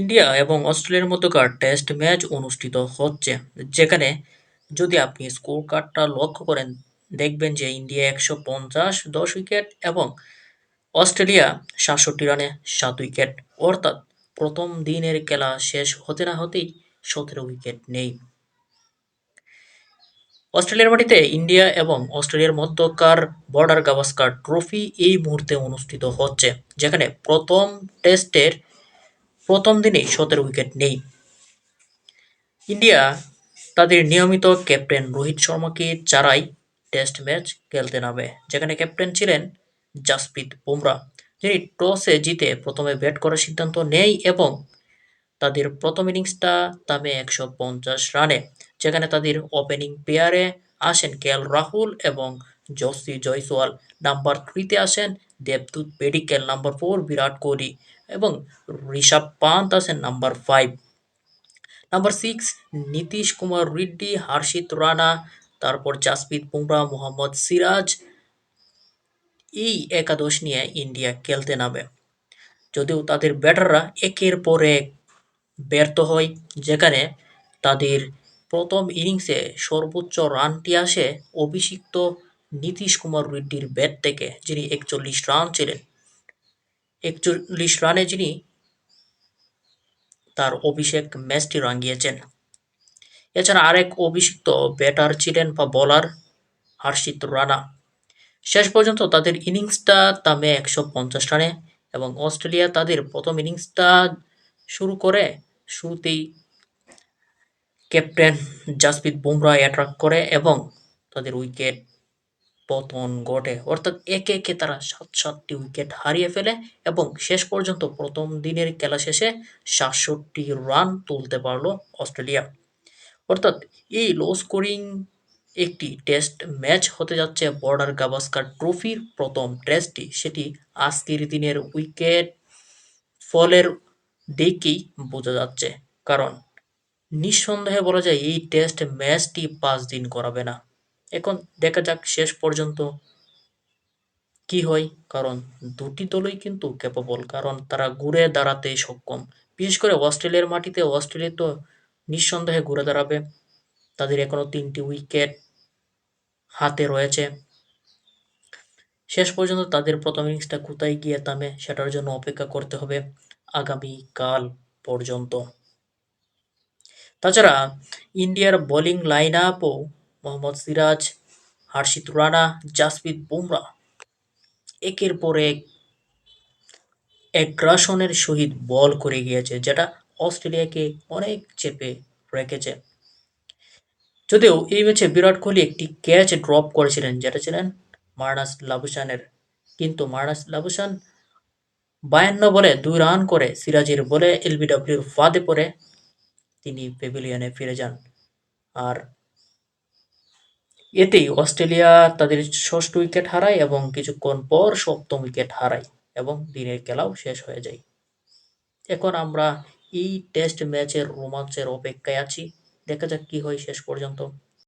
India এবং অস্ট্রেলিয়ার মধ্যকার টেস্ট ম্যাচ অনুষ্ঠিত হচ্ছে, যেখানে যদি আপনি স্কোর কার্ডটা লক্ষ্য করেন, দেখবেন যে ইন্ডিয়া একশো পঞ্চাশ, দশ উইকেট এবং অস্ট্রেলিয়া সাতষট্টি রানে সাত উইকেট। অর্থাৎ প্রথম দিনের খেলা শেষ হতে না হতেই সতেরো উইকেট নেই। অস্ট্রেলিয়ার মাটিতে ইন্ডিয়া এবং অস্ট্রেলিয়ার মধ্যকার বর্ডার গাভাস্কার ট্রফি এই মুহূর্তে অনুষ্ঠিত হচ্ছে, যেখানে প্রথম টেস্টের প্রথম দিনেই সতেরো উইকেট নেই। ইন্ডিয়া তাদের নিয়মিত ক্যাপ্টেন রোহিত শর্মাকে ছাড়াই টেস্ট ম্যাচ খেলতে নামে। যেখানে ক্যাপ্টেন ছিলেন জাসপ্রীত বুমরা, যিনি টসে জিতে প্রথমে ব্যাট করার সিদ্ধান্ত নেয় এবং তাদের প্রথম ইনিংসটা থামে একশো পঞ্চাশ রানে, যেখানে তাদের ওপেনিং পেয়ারে আসেন কে রাহুল এবং জসি জয়সওয়াল নাম্বার থ্রিতে আসেন, দেবদূত পেডিকেল নাম্বার ফোর বিরাট কোহলি এবং ঋষভ পান্ত আসেন number five. Number six, Nitish Kumar Reddy, Harshit Rana, তারপর জাসপ্রীত বুমরা, মোহাম্মদ সিরাজ। এই একাদশ নিয়ে ইন্ডিয়া খেলতে নামে। যদিও তাদের ব্যাটাররা একের পর এক ব্যর্থ হয়, যেখানে তাদের প্রথম ইনিংসে সর্বোচ্চ রানটি আসে অভিষিক্ত নীতিশ কুমার রেড্ডির ব্যাট থেকে যিনি একচল্লিশ রান ছিলেন একচল্লিশ রানে যিনি তার অভিষেক ম্যাচটি রাঙিয়েছেন। এছাড়া আরেক অভিষিক্ত ব্যাটার ছিলেন বা বলার হর্ষিত রানা। শেষ পর্যন্ত তাদের ইনিংসটা তামে একশো পঞ্চাশ রানে এবং অস্ট্রেলিয়া তাদের প্রথম ইনিংসটা শুরু করে শুরুতেই ক্যাপ্টেন জাসপ্রীত বুমরা অ্যাট্রাক্ট করে এবং তাদের উইকেট পতন ঘটে। অর্থাৎ একে একে তারা সাত সাতটি উইকেট হারিয়ে ফেলে এবং শেষ পর্যন্ত প্রথম দিনের খেলা শেষে সাতষট্টি রান তুলতে পারল অস্ট্রেলিয়া। অর্থাৎ এই লো স্কোরিং একটি টেস্ট ম্যাচ হতে যাচ্ছে বর্ডার গাভাস্কার ট্রফির প্রথম টেস্টটি সেটি আজকের দিনের উইকেট ফলের দিকেই বোঝা যাচ্ছে। কারণ নিঃসন্দেহে বলা যায় এই টেস্ট ম্যাচটি পাঁচ দিন করাবে না। এখন দেখা যাক শেষ পর্যন্ত কি হয়। কারণ দুটি দলই কিন্তু ক্যাপাবল কারণ তারা ঘুরে দাঁড়াতে সক্ষম। বিশেষ করে অস্ট্রেলিয়ার মাটিতে অস্ট্রেলিয়া তো নিঃসন্দেহে ঘুরে দাঁড়াবে। তাদের এখনও তিনটি উইকেট হাতে রয়েছে। শেষ পর্যন্ত তাদের প্রথম ইনিংসটা কোথায় গিয়ে থামে সেটার জন্য অপেক্ষা করতে হবে আগামীকাল পর্যন্ত। তাছাড়া ইন্ডিয়ার বোলিং লাইন আপও মোহাম্মদ সিরাজ, হর্ষিত রানা, জাসপ্রীত বুমরা। একের পর এক অ্যাগ্রাসনের সহিত বল করে গিয়েছে, যেটা অস্ট্রেলিয়াকে অনেক চেপে রেখেছে। যদিও এই ম্যাচে বিরাট কোহলি একটি ক্যাচ ড্রপ করেছিলেন, যেটা ছিলেন মার্নাস লাবুসানের কিন্তু মার্নাস লাবুসান বায়ান্ন বলে দুই রান করে সিরাজের বলে এলবিডব্লিউর ফাঁদে পড়ে তিনি পেভিলিয়নে ফিরে যান। আর এতেই অস্ট্রেলিয়া তাদের ষষ্ঠ উইকেট হারায় এবং কিছুক্ষণ পর সপ্তম উইকেট হারায় এবং দিনের খেলাও শেষ হয়ে যায়। এখন আমরা এই টেস্ট ম্যাচের রোমাঞ্চের অপেক্ষায় আছি। দেখা যাক কি হয় শেষ পর্যন্ত।